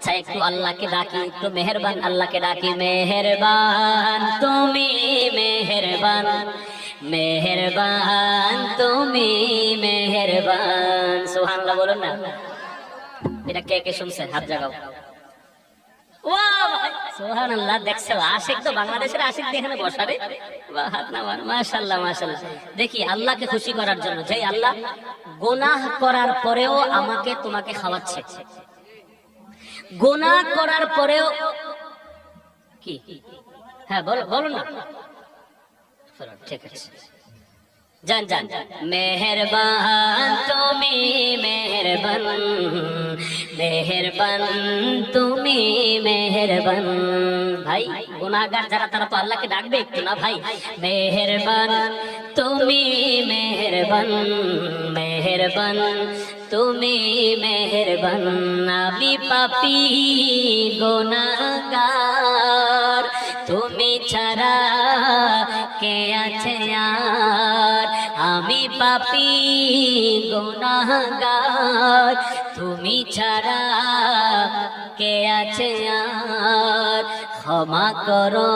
আচ্ছা একটু আল্লাহকে ডাকি, একটু আল্লাহকে ডাকি তুমি তুমি বলুন না। এটা কে কে শুনছেন হাত জাগাও। আশিক তো বাংলাদেশের আশিক দেখি, আল্লাহকে খুশি করার জন্য, যে আল্লাহ গোনাহ করার পরেও আমাকে তোমাকে খাওয়াচ্ছে। গোনা করার পরেও কি? হ্যাঁ বলো বলো না। ঠিক আছে। জান জান মেহরবান তুমি, মেহরবান। মেহরবান তুমি, মেহরবান। ভাই, গুনাহগার যারা, তারা তো আল্লাহকে ডাকবে একটু না ভাই? মেহরবান তুমি, মেহরবান। মেহরবান তুমি মেহরবান, আমি পাপি গোনাগার তুমি ছাড়া কে আছে আর? আমি পাপি গোনাগার তুমি ছাড়া কে আছে আর? ক্ষমা করো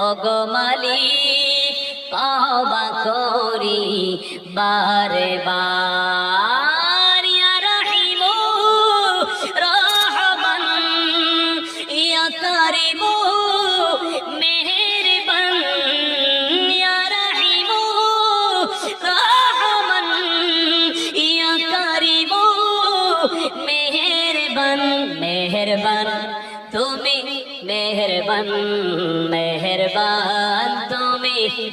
অগমালি পাবা করি বারে বার মেহেরবান মেহেরবান তুমি।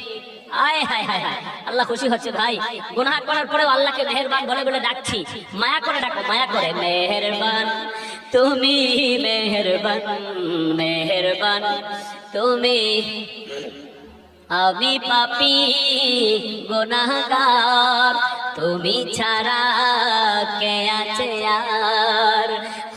আয়, হায় হায় হায়। আল্লাহ খুশি হচ্ছে ভাই। গুনাহ করার পরেও আল্লাহকে মেহেরবান বলে বলে ডাকছি। মায়া করে ডাকো, মায়া করে। মেহেরবান, তুমি মেহেরবান মেহেরবান, তুমি। আমি পাপি, গুনাহগার। তুমি ছাড়া কে আছে আর?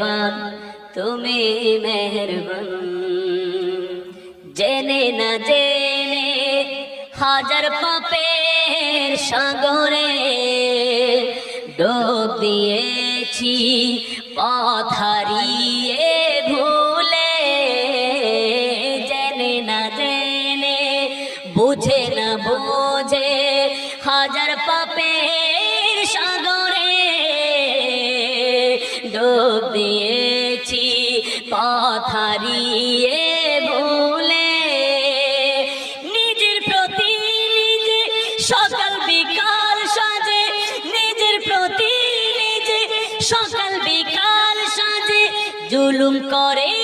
মেহেরবান, তুমি মেহেরবান। জেনে না জেনে হাজার পাপের সাগরে ডোব দিয়েছি, পথ হারিয়ে ভুলে। জেনে না জেনে, বুঝে না বোঝে হাজার হারিয়ে ভুলে, নিজের প্রতি নিজে সকাল বিকাল সাজে, নিজের প্রতি নিজে সকাল বিকাল সাজে, জুলুম করেছি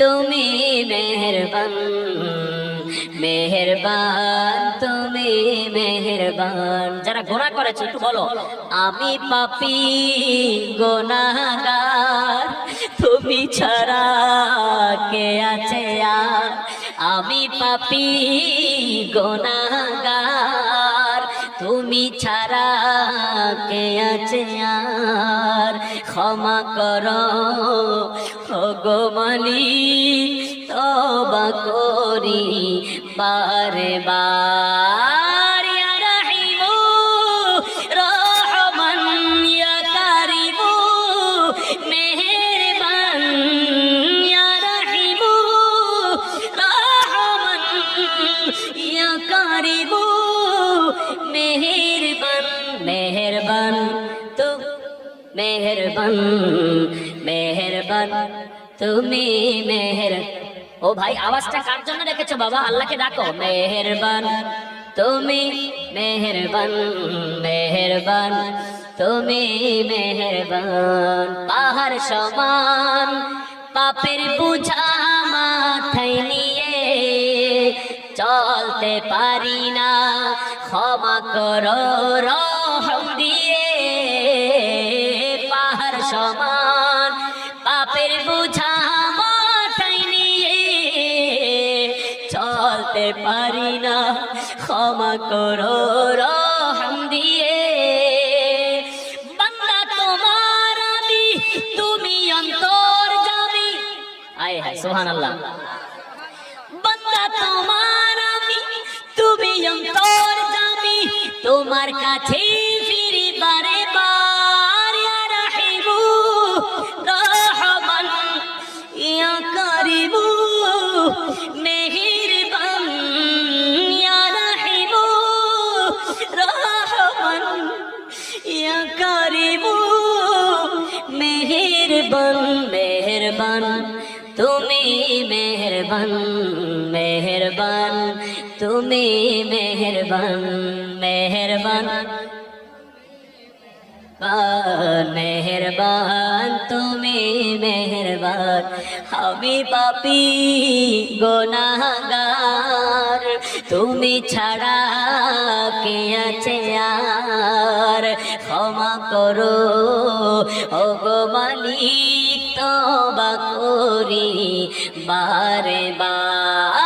তুমি মেহরবান মেহরবান, তুমি মেহরবান। যারা গোনা করেছে, একটু বলো। আমি পাপি, গোনাগার, তুমি ছাড়া কে আছে আমি পাপি, গোনাগার। তুমি ছাড়া কে আছে আর? ক্ষমা কর। ভগবানি তবা করি বারে বার মেহেরবান, তুমি ও ভাই, আওয়াজটা কার জন্য রেখেছো বাবা? আল্লাহকে ডাকো। তুমি তুমি সমান, পাপের বুঝা মাথায় নিয়ে চলতে পারি না। ক্ষমা করো সমান। পাপের বুঝা মাথায় নিয়ে চলতে পারি না। ক্ষমা করো রহম দিয়ে। বান্দা তোমার আমি, তুমি অন্তর যাবি আয় হায় সোহান আল্লাহ বান্দা তোমার আমি, তুমি অন্তর তোমার কাছে মেহেরবান মেহেরবান। তুমি মেহেরবান মেহেরবান। তুমি মেহেরবান মেহেরবান। মেহেরবান তুমি মেহেরবান। আমি পাপি গোনাগার। তুমি ছাড়া কে আছে আর? ক্ষমা করো। ও গো মালিক তবা করি। বারে বার